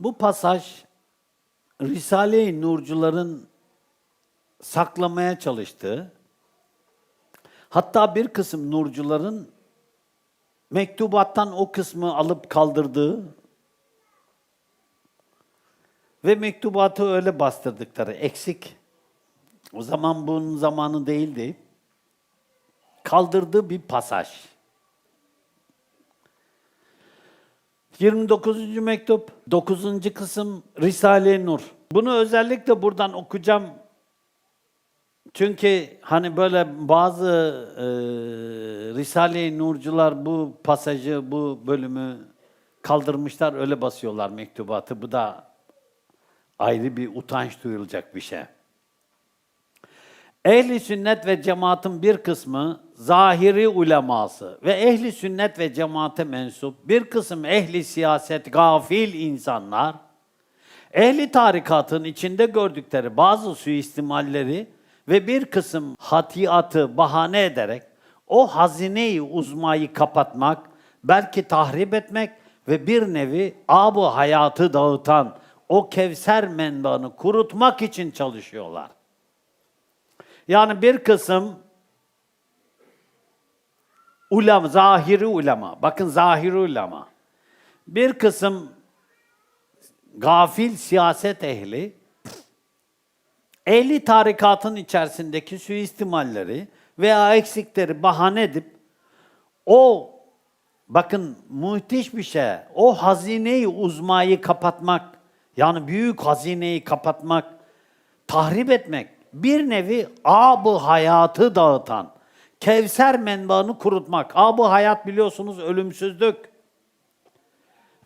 Bu pasaj Risale-i Nurcuların saklamaya çalıştığı, hatta bir kısım nurcuların mektubattan o kısmı alıp kaldırdığı ve mektubatı öyle bastırdıkları eksik. O zaman bunun zamanı değildi. Kaldırdığı bir pasaj. 29. mektup, 9. kısım Risale-i Nur. Bunu özellikle buradan okuyacağım. Çünkü hani böyle bazı e, Risale-i Nurcular bu pasajı, bu bölümü kaldırmışlar, öyle basıyorlar mektubatı. Bu da ayrı bir utanç duyulacak bir şey. Ehli sünnet ve cemaatin bir kısmı zahiri uleması ve ehli sünnet ve cemaate mensup bir kısım ehli siyaset gafil insanlar ehli tarikatın içinde gördükleri bazı suistimalleri ve bir kısım hatiyatı bahane ederek o hazineyi uzmayı kapatmak, belki tahrip etmek ve bir nevi abu hayatı dağıtan o Kevser menbaını kurutmak için çalışıyorlar. Yani bir kısım ulema, zahiri ulema, bakın zahiri ulema, bir kısım gafil siyaset ehli, ehli tarikatın içerisindeki suistimalleri veya eksikleri bahane edip o bakın muhtiş bir şey, o hazineyi uzmayı kapatmak, yani büyük hazineyi kapatmak, tahrip etmek, bir nevi abı hayatı dağıtan, Kevser menbaını kurutmak. Abı hayat biliyorsunuz ölümsüzlük.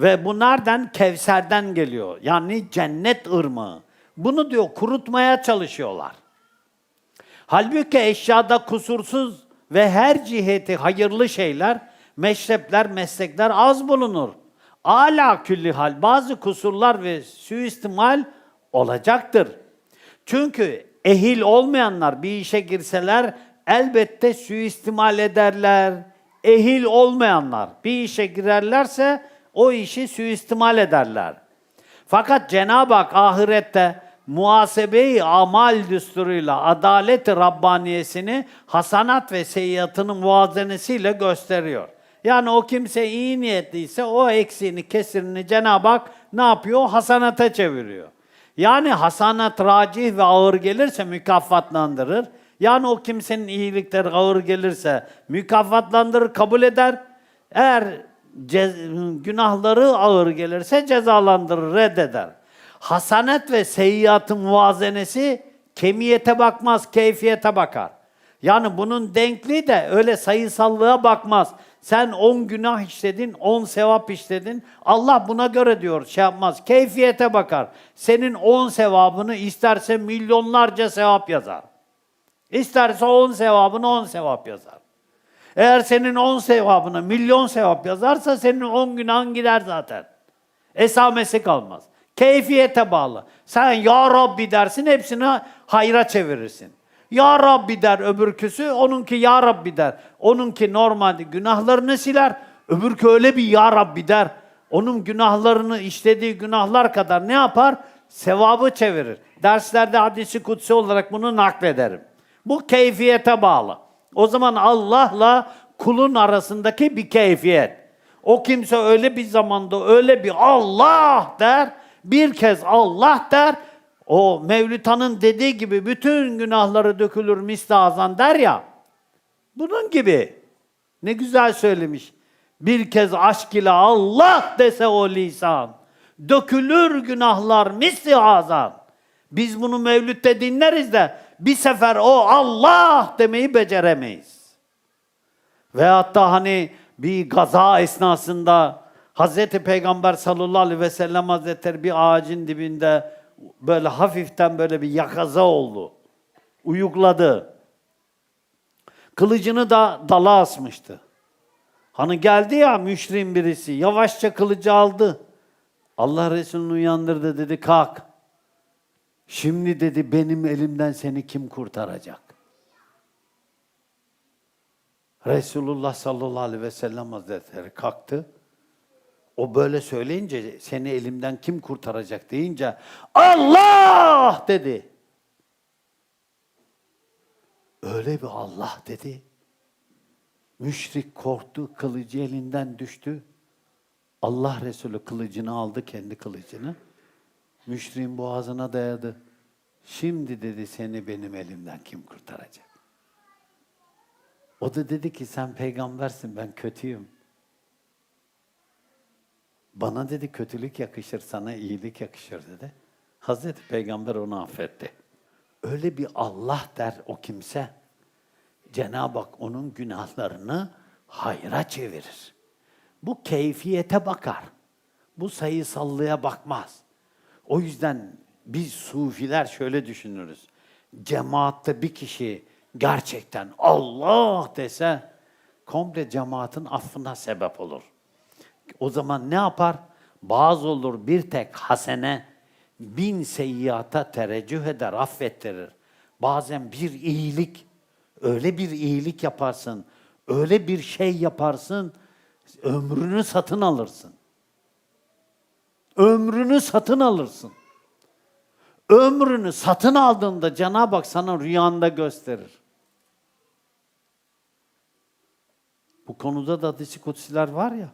Ve bu nereden? Kevser'den geliyor. Yani cennet ırmağı. Bunu diyor kurutmaya çalışıyorlar. Halbuki eşyada kusursuz ve her ciheti hayırlı şeyler, meşrepler, meslekler az bulunur. Ala külli hal bazı kusurlar ve suistimal olacaktır. Çünkü ehil olmayanlar bir işe girseler elbette suistimal ederler. Ehil olmayanlar bir işe girerlerse o işi suistimal ederler. Fakat Cenab-ı Hak ahirette muhasebeyi amal düsturuyla adalet-i Rabbaniyesini hasanat ve seyyiatının muvazenesiyle gösteriyor. Yani o kimse iyi niyetliyse o eksiğini, kesirini Cenab-ı Hak ne yapıyor? Hasanata çeviriyor. Yani hasanat racih ve ağır gelirse mükafatlandırır. Yani o kimsenin iyilikleri ağır gelirse mükafatlandırır, kabul eder. Eğer günahları ağır gelirse cezalandırır, reddeder. Hasanet ve seyyiatın muvazenesi kemiyete bakmaz, keyfiyete bakar. Yani bunun denkli de öyle sayısallığa bakmaz. Sen 10 günah işledin, 10 sevap işledin. Allah buna göre diyor şey yapmaz. Keyfiyete bakar. Senin 10 sevabını isterse milyonlarca sevap yazar. İsterse 10 sevabını 10 sevap yazar. Eğer senin 10 sevabına milyon sevap yazarsa senin 10 günahın gider zaten. Esamesi kalmaz. Keyfiyete bağlı. Sen ya Rabbi dersin hepsini hayra çevirirsin. Ya Rabbi der öbürküsü, onunki Ya Rabbi der. Onunki normalde günahlarını siler, öbürkü öyle bir Ya Rabbi der. Onun günahlarını işlediği günahlar kadar ne yapar? Sevabı çevirir. Derslerde hadisi kutsi olarak bunu naklederim. Bu keyfiyete bağlı. O zaman Allah'la kulun arasındaki bir keyfiyet. O kimse öyle bir zamanda öyle bir Allah der, bir kez Allah der, o Mevlüt'ün dediği gibi bütün günahları dökülür mistazan der ya, bunun gibi. Ne güzel söylemiş. Bir kez aşk ile Allah dese o lisan, dökülür günahlar misli azan. Biz bunu Mevlüt'te dinleriz de bir sefer o Allah demeyi beceremeyiz. Veyahut da hani bir gaza esnasında Hazreti Peygamber sallallahu aleyhi ve sellem Hazretleri bir ağacın dibinde böyle hafiften böyle bir yakaza oldu. Uyukladı. Kılıcını da dala asmıştı. Hani geldi ya müşrim birisi, yavaşça kılıcı aldı. Allah Resulü'nü uyandırdı dedi, kalk. Şimdi dedi benim elimden seni kim kurtaracak? Resulullah sallallahu aleyhi ve sellem Hazretleri kalktı. O böyle söyleyince seni elimden kim kurtaracak deyince Allah dedi. Öyle bir Allah dedi. Müşrik korktu, kılıcı elinden düştü. Allah Resulü kılıcını aldı, kendi kılıcını. Müşriğin boğazına dayadı. Şimdi dedi seni benim elimden kim kurtaracak? O da dedi ki sen peygambersin ben kötüyüm. Bana dedi kötülük yakışır, sana iyilik yakışır dedi. Hazreti Peygamber onu affetti. Öyle bir Allah der o kimse. Cenab-ı Hak onun günahlarını hayra çevirir. Bu keyfiyete bakar. Bu sayısallığa bakmaz. O yüzden biz sufiler şöyle düşünürüz. Cemaatte bir kişi gerçekten Allah dese komple cemaatin affına sebep olur. O zaman ne yapar? Bazı olur bir tek hasene bin seyyata tereccüh eder, affettirir. Bazen bir iyilik, öyle bir iyilik yaparsın, öyle bir şey yaparsın, ömrünü satın alırsın. Ömrünü satın alırsın. Ömrünü satın aldığında Cenab-ı Hak sana rüyanda gösterir. Bu konuda da hadisi var ya.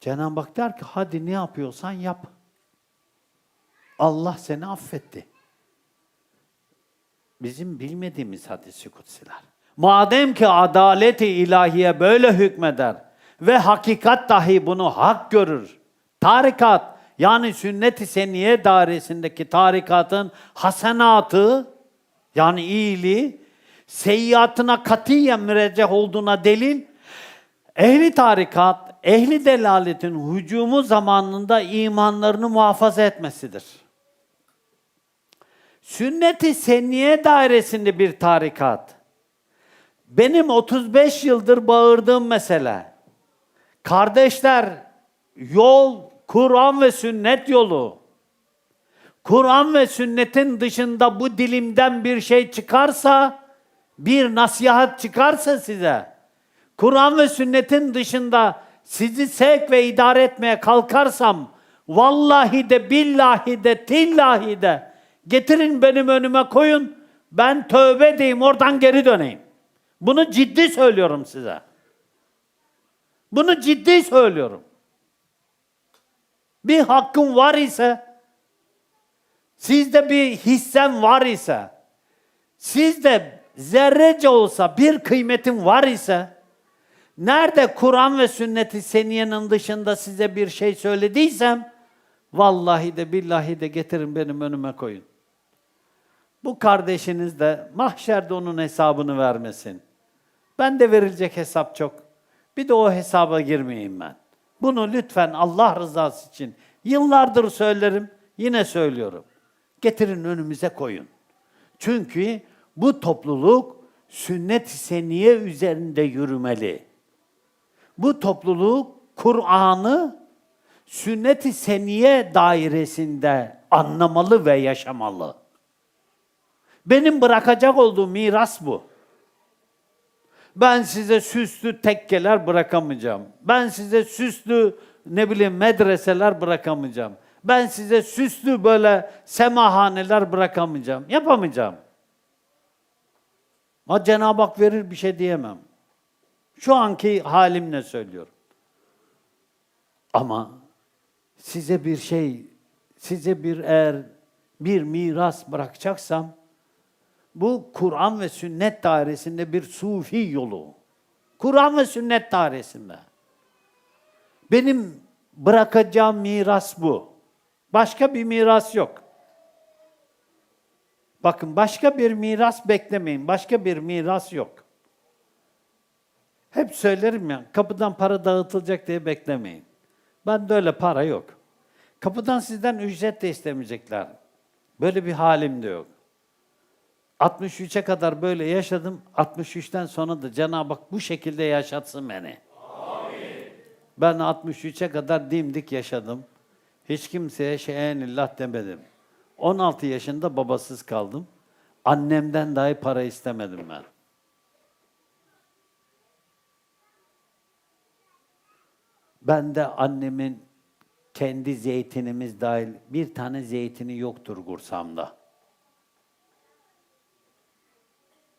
Cenab-ı Hak der ki hadi ne yapıyorsan yap. Allah seni affetti. Bizim bilmediğimiz hadisi kutsiler. Madem ki adaleti ilahiye böyle hükmeder ve hakikat dahi bunu hak görür. Tarikat yani sünnet-i seniye dairesindeki tarikatın hasenatı yani iyiliği seyyiatına katiyen mürecceh olduğuna delil ehli tarikat, ehli delaletin hücumu zamanında imanlarını muhafaza etmesidir. Sünnet-i senniye dairesinde bir tarikat. Benim 35 yıldır bağırdığım mesele. Kardeşler, yol Kur'an ve sünnet yolu. Kur'an ve sünnetin dışında bu dilimden bir şey çıkarsa, bir nasihat çıkarsa size, Kur'an ve sünnetin dışında sizi sevk ve idare etmeye kalkarsam, vallahi de billahi de tillahi de getirin benim önüme koyun, ben tövbe edeyim oradan geri döneyim. Bunu ciddi söylüyorum size. Bunu ciddi söylüyorum. Bir hakkım var ise, sizde bir hissen var ise, sizde zerrece olsa bir kıymetin var ise, nerede Kur'an ve sünneti seniyenin dışında size bir şey söylediysem, vallahi de billahi de getirin benim önüme koyun. Bu kardeşiniz de mahşerde onun hesabını vermesin. Ben de verilecek hesap çok. Bir de o hesaba girmeyeyim ben. Bunu lütfen Allah rızası için yıllardır söylerim, yine söylüyorum. Getirin önümüze koyun. Çünkü bu topluluk sünnet-i seniye üzerinde yürümeli. Bu topluluk Kur'an'ı sünnet-i seniye dairesinde anlamalı ve yaşamalı. Benim bırakacak olduğum miras bu. Ben size süslü tekkeler bırakamayacağım. Ben size süslü ne bileyim medreseler bırakamayacağım. Ben size süslü böyle semahaneler bırakamayacağım. Yapamayacağım. Ama Cenab-ı Hak verir bir şey diyemem. Şu anki halimle söylüyorum. Ama size bir şey, size bir eğer bir miras bırakacaksam, bu Kur'an ve sünnet dairesinde bir sufi yolu. Kur'an ve sünnet dairesinde. Benim bırakacağım miras bu. Başka bir miras yok. Bakın başka bir miras beklemeyin. Başka bir miras yok. Hep söylerim ya, kapıdan para dağıtılacak diye beklemeyin. Ben de öyle para yok. Kapıdan sizden ücret de istemeyecekler. Böyle bir halim de yok. 63'e kadar böyle yaşadım. 63'ten sonra da Cenab-ı Hak bu şekilde yaşatsın beni. Ben 63'e kadar dimdik yaşadım. Hiç kimseye şeyenillah demedim. 16 yaşında babasız kaldım. Annemden dahi para istemedim ben. Ben de annemin kendi zeytinimiz dahil bir tane zeytini yoktur kursamda.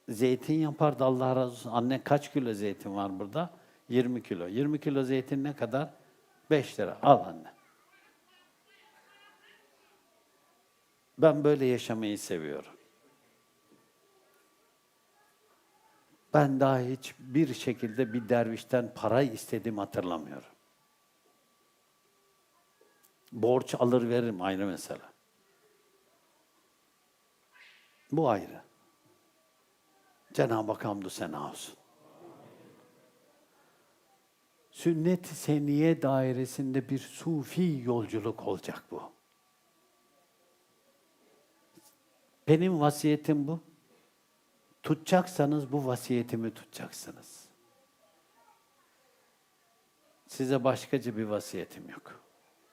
Zeytin yapardı Allah razı olsun. Anne kaç kilo zeytin var burada? 20 kilo. 20 kilo zeytin ne kadar? 5 lira. Al anne. Ben böyle yaşamayı seviyorum. Ben daha hiç bir şekilde bir dervişten para istediğimi hatırlamıyorum. Borç alır veririm ayrı mesele. Bu ayrı. Cenab-ı Hak hamdü sena olsun. Sünnet-i Seniye dairesinde bir sufi yolculuk olacak bu. Benim vasiyetim bu. Tutacaksanız bu vasiyetimi tutacaksınız. Size başkaca bir vasiyetim yok.